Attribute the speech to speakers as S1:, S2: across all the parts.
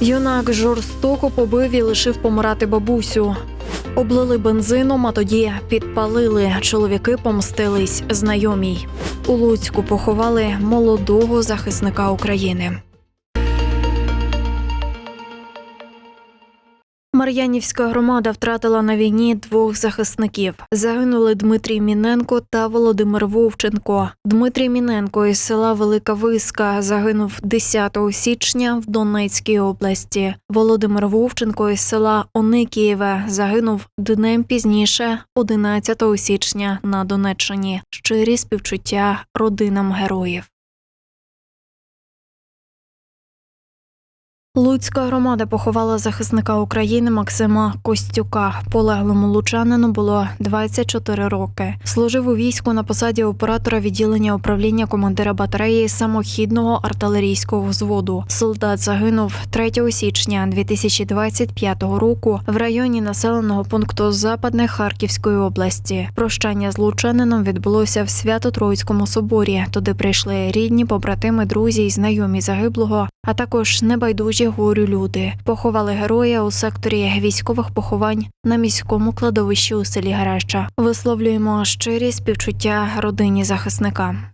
S1: Юнак жорстоко побив і лишив помирати бабусю. Облили бензином, а тоді підпалили. Чоловіки помстились знайомій. У Луцьку поховали молодого захисника України. Мар'янівська громада втратила на війні двох захисників. Загинули Дмитрій Міненко та Володимир Вовченко. Дмитрій Міненко із села Велика Виска загинув 10 січня в Донецькій області. Володимир Вовченко із села Оникієве загинув днем пізніше, 11 січня на Донеччині. Щирі співчуття родинам героїв. Луцька громада поховала захисника України Максима Костюка. Полеглому лучанину було 24 роки. Служив у війську на посаді оператора відділення управління командира батареї самохідного артилерійського взводу. Солдат загинув 3 січня 2025 року в районі населеного пункту Западне Харківської області. Прощання з лучанином відбулося в Свято-Троїцькому соборі. Туди прийшли рідні, побратими, друзі й знайомі загиблого, а також небайдужі горю люди. Поховали героя у секторі військових поховань на міському кладовищі у селі Гареща. Висловлюємо щирі співчуття родині захисника.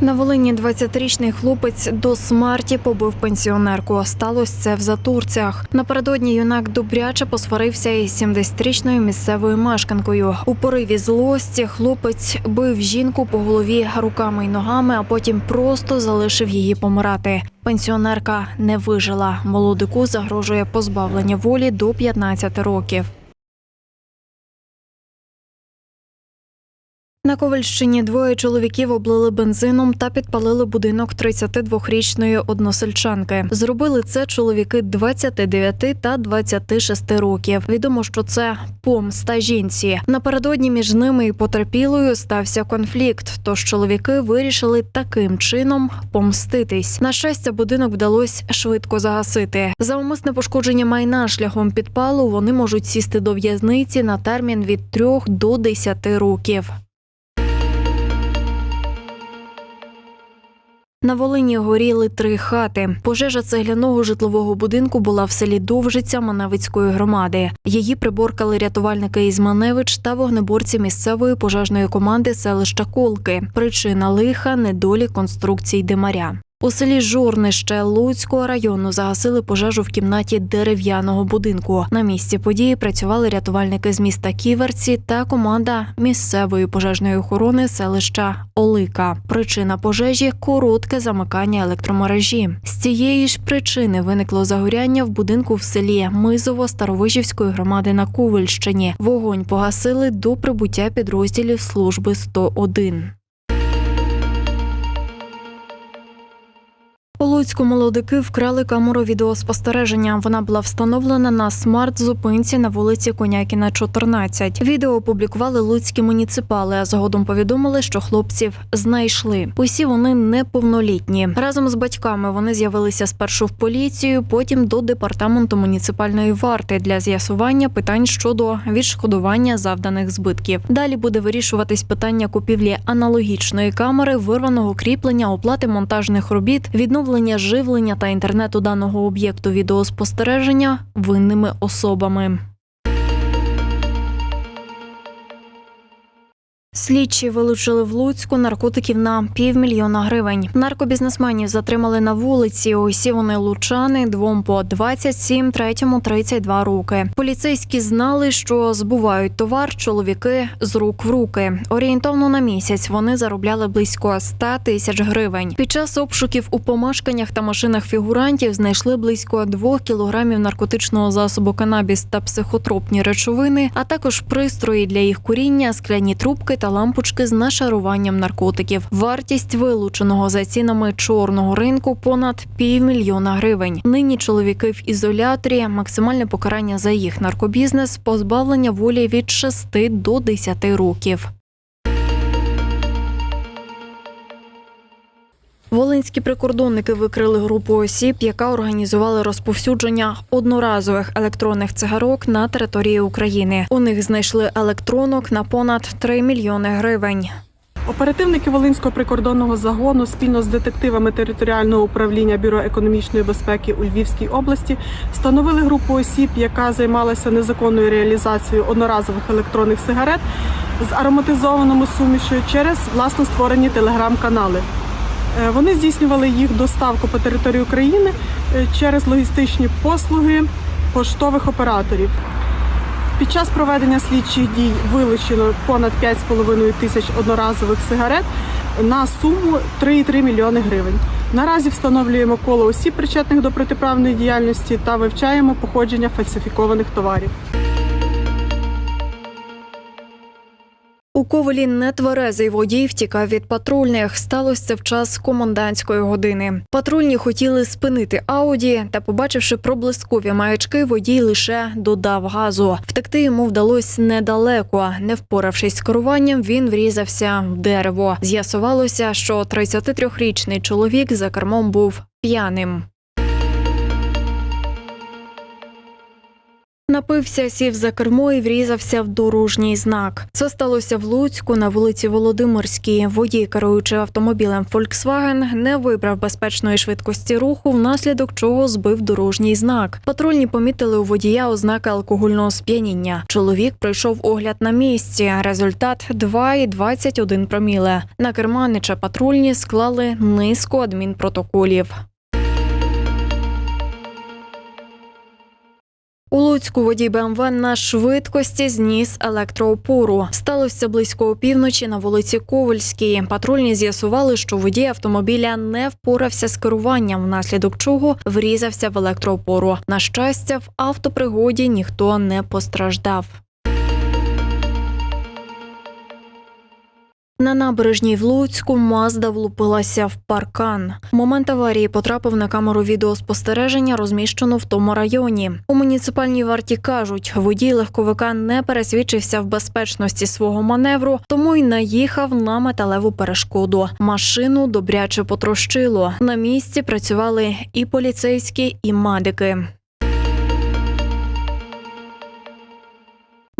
S1: На Волині 20-річний хлопець до смерті побив пенсіонерку. Сталося це в Затурцях. Напередодні юнак добряче посварився із 70-річною місцевою мешканкою. У пориві злості хлопець бив жінку по голові руками й ногами, а потім просто залишив її помирати. Пенсіонерка не вижила. Молодику загрожує позбавлення волі до 15 років. На Ковальщині двоє чоловіків облили бензином та підпалили будинок 32-річної односельчанки. Зробили це чоловіки 29 та 26 років. Відомо, що це помста жінці. Напередодні між ними і потерпілою стався конфлікт. Тож чоловіки вирішили таким чином помститись. На щастя, будинок вдалося швидко загасити. За умисне пошкодження майна шляхом підпалу вони можуть сісти до в'язниці на термін від 3 до 10 років. На Волині горіли три хати. Пожежа цегляного житлового будинку була в селі Довжиця Маневицької громади. Її приборкали рятувальники із Маневич та вогнеборці місцевої пожежної команди селища Колки. Причина лиха недолі конструкцій димаря. У селі Жорнище Луцького району загасили пожежу в кімнаті дерев'яного будинку. На місці події працювали рятувальники з міста Ківерці та команда місцевої пожежної охорони селища Олика. Причина пожежі коротке замикання електромережі. З цієї ж причини виникло загоряння в будинку в селі Мизово Старовижівської громади на Ковальщині. Вогонь погасили до прибуття підрозділів служби 101. У Луцьку молодики вкрали камеру відеоспостереження. Вона була встановлена на смарт-зупинці на вулиці Конякіна, 14. Відео опублікували луцькі муніципали, а згодом повідомили, що хлопців знайшли. Усі вони неповнолітні. Разом з батьками вони з'явилися спершу в поліцію, потім до департаменту муніципальної варти для з'ясування питань щодо відшкодування завданих збитків. Далі буде вирішуватись питання купівлі аналогічної камери, вирваного кріплення, оплати монтажних робіт, відновлення живлення та інтернету даного об'єкту відеоспостереження винними особами. Слідчі вилучили в Луцьку наркотиків на півмільйона гривень. Наркобізнесменів затримали на вулиці. Усі вони лучани, двом по 27, третьому 32 роки. Поліцейські знали, що збувають товар чоловіки з рук в руки. Орієнтовно на місяць вони заробляли близько 100 тисяч гривень. Під час обшуків у помешканнях та машинах фігурантів знайшли близько 2 кілограмів наркотичного засобу канабіс та психотропні речовини, а також пристрої для їх куріння, скляні трубки та лампочки з нашаруванням наркотиків. Вартість вилученого за цінами чорного ринку понад півмільйона гривень. Нині чоловіки в ізоляторі, максимальне покарання за їх наркобізнес, позбавлення волі від 6 до 10 років. Волинські прикордонники викрили групу осіб, яка організувала розповсюдження одноразових електронних цигарок на території України. У них знайшли електронок на понад 3 мільйони гривень.
S2: Оперативники Волинського прикордонного загону спільно з детективами територіального управління Бюро економічної безпеки у Львівській області встановили групу осіб, яка займалася незаконною реалізацією одноразових електронних сигарет з ароматизованими сумішю через власно створені телеграм-канали. Е, Вони здійснювали їх доставку по території України е, через логістичні послуги поштових операторів. Під час проведення слідчих дій вилучено понад 5,5 тисяч одноразових сигарет на суму 3,3 мільйони гривень. Наразі встановлюємо коло осіб, причетних до протиправної діяльності, та вивчаємо походження фальсифікованих товарів.
S1: У Ковелі нетверезий водій втікав від патрульних. Сталося це в час комендантської години. Патрульні хотіли спинити Ауді, та, побачивши проблискові маячки, водій лише додав газу. Втекти йому вдалося недалеко. Не впоравшись з керуванням, він врізався в дерево. З'ясувалося, що 33-річний чоловік за кермом був п'яним. Напився, сів за кермо і врізався в дорожній знак. Це сталося в Луцьку на вулиці Володимирській. Водій, керуючи автомобілем Volkswagen, не вибрав безпечної швидкості руху, внаслідок чого збив дорожній знак. Патрульні помітили у водія ознаки алкогольного сп'яніння. Чоловік пройшов огляд на місці. Результат 2,21 проміле. На керманича патрульні склали низку адмінпротоколів. У Луцьку водій БМВ на швидкості зніс електроопору. Сталося близько опівночі на вулиці Ковальській. Патрульні з'ясували, що водій автомобіля не впорався з керуванням, внаслідок чого врізався в електроопору. На щастя, в автопригоді ніхто не постраждав. На набережній в Луцьку Мазда влупилася в паркан. Момент аварії потрапив на камеру відеоспостереження, розміщену в тому районі. У муніципальній варті кажуть, водій легковика не пересвідчився в безпечності свого маневру, тому й наїхав на металеву перешкоду. Машину добряче потрощило. На місці працювали і поліцейські, і медики.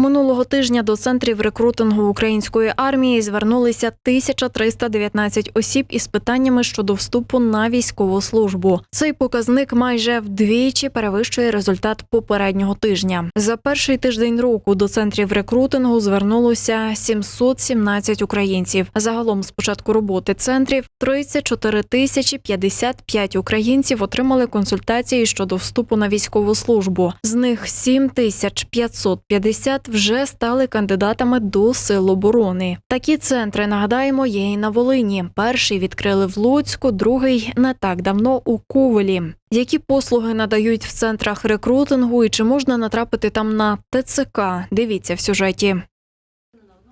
S1: Минулого тижня до центрів рекрутингу української армії звернулися 1319 осіб із питаннями щодо вступу на військову службу. Цей показник майже вдвічі перевищує результат попереднього тижня. За перший тиждень року до центрів рекрутингу звернулося 717 українців. Загалом з початку роботи центрів 34 тисячі 55 українців отримали консультації щодо вступу на військову службу. З них 7 тисяч 550 вже стали кандидатами до сил оборони. Такі центри нагадаємо є і на Волині. Перший відкрили в Луцьку, другий не так давно у Ковелі. Які послуги надають в центрах рекрутингу і чи можна натрапити там на ТЦК? Дивіться в сюжеті.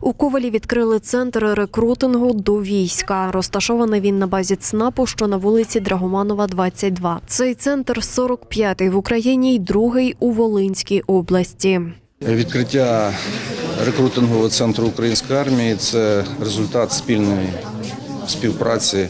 S1: У Ковалі відкрили центр рекрутингу до війська. Розташований він на базі ЦНАПу, що на вулиці Драгоманова, 22. Цей центр 45-й в Україні й другий у Волинській області.
S3: Відкриття рекрутингового центру української армії це результат спільної співпраці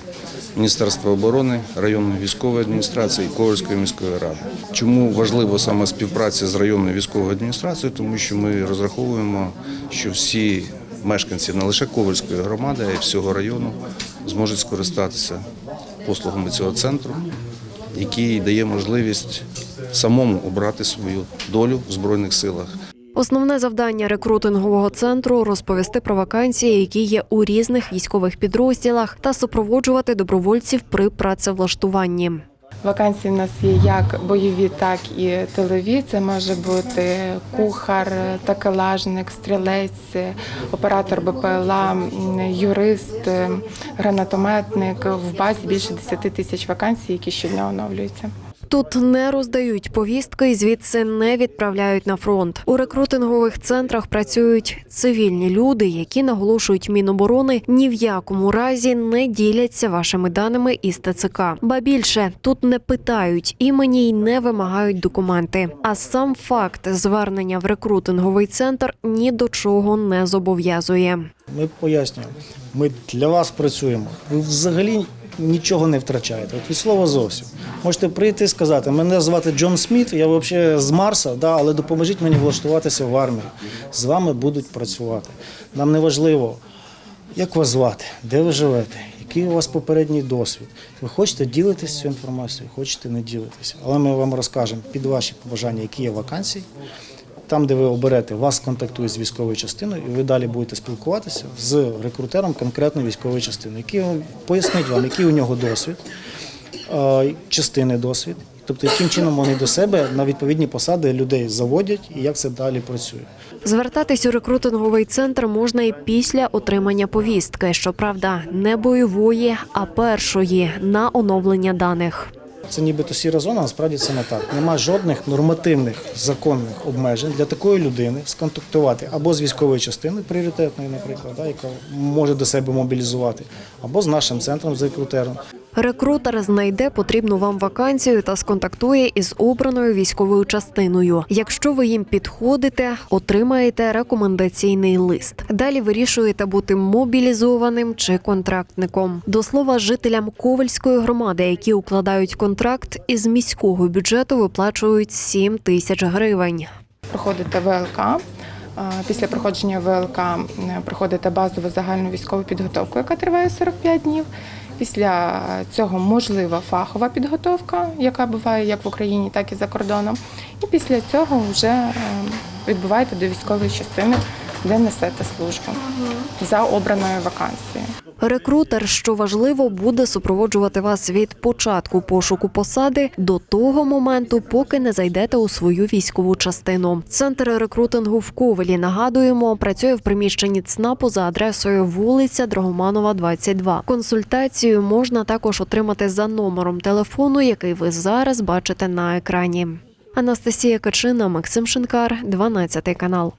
S3: Міністерства оборони, районної військової адміністрації і Ковальської міської ради. Чому важливо саме співпраця з районною військовою адміністрацією? Тому що ми розраховуємо, що всі мешканці не лише Ковальської громади, а й всього району зможуть скористатися послугами цього центру, який дає можливість самому обрати свою долю в збройних силах.
S1: Основне завдання рекрутингового центру розповісти про вакансії, які є у різних військових підрозділах, та супроводжувати добровольців при працевлаштуванні.
S4: Вакансії в нас є як бойові, так і тилові. Це може бути кухар, такелажник, стрілець, оператор БПЛА, юрист, гранатометник. В базі більше 10 тисяч вакансій, які щодня оновлюються.
S1: Тут не роздають повістки і звідси не відправляють на фронт. У рекрутингових центрах працюють цивільні люди, які наголошують Міноборони ні в якому разі не діляться вашими даними із ТЦК. Ба більше тут не питають імені й не вимагають документи. А сам факт звернення в рекрутинговий центр ні до чого не зобов'язує.
S5: Ми пояснюємо, ми для вас працюємо. Ви взагалі нічого не втрачаєте. От від слова зовсім. Можете прийти і сказати, мене звати Джон Сміт, я взагалі з Марса, да, але допоможіть мені влаштуватися в армію. З вами будуть працювати. Нам не важливо, як вас звати, де ви живете, який у вас попередній досвід. Ви хочете ділитися цією інформацією, хочете не ділитися. Але ми вам розкажемо під ваші побажання, які є вакансії. Там, де ви оберете, вас контактує з військовою частиною, і ви далі будете спілкуватися з рекрутером конкретної військової частини, який пояснить вам, який у нього досвід, е, частини досвід, тобто яким чином вони до себе на відповідні посади людей заводять і як це далі працює.
S1: Звертатись у рекрутинговий центр можна і після отримання повістки, щоправда, не бойової, а першої на оновлення даних.
S5: Це нібито сіра зона, насправді це не так. Нема жодних нормативних законних обмежень для такої людини сконтактувати або з військової частини пріоритетної, наприклад, яка може до себе мобілізувати, або з нашим центром з рекрутером.
S1: Рекрутер знайде потрібну вам вакансію та сконтактує із обраною військовою частиною. Якщо ви їм підходите, отримаєте рекомендаційний лист. Далі вирішуєте бути мобілізованим чи контрактником. До слова, жителям Ковальської громади, які укладають контракт, із міського бюджету виплачують 7 тисяч гривень.
S4: проходите ВЛК. Після проходження ВЛК проходите базову загальну військову підготовку, яка триває 45 днів. Після цього можлива фахова підготовка, яка буває як в Україні, так і за кордоном. І після цього вже е, відбуваєте до військової частини, де несете службу за обраною вакансією.
S1: Рекрутер, що важливо, буде супроводжувати вас від початку пошуку посади до того моменту, поки не зайдете у свою військову частину. Центр рекрутингу в Ковелі нагадуємо, працює в приміщенні ЦНАПу за адресою вулиця Драгоманова, 22. Консультацію можна також отримати за номером телефону, який ви зараз бачите на екрані. Анастасія Качина, Максим Шинкар, 12 канал.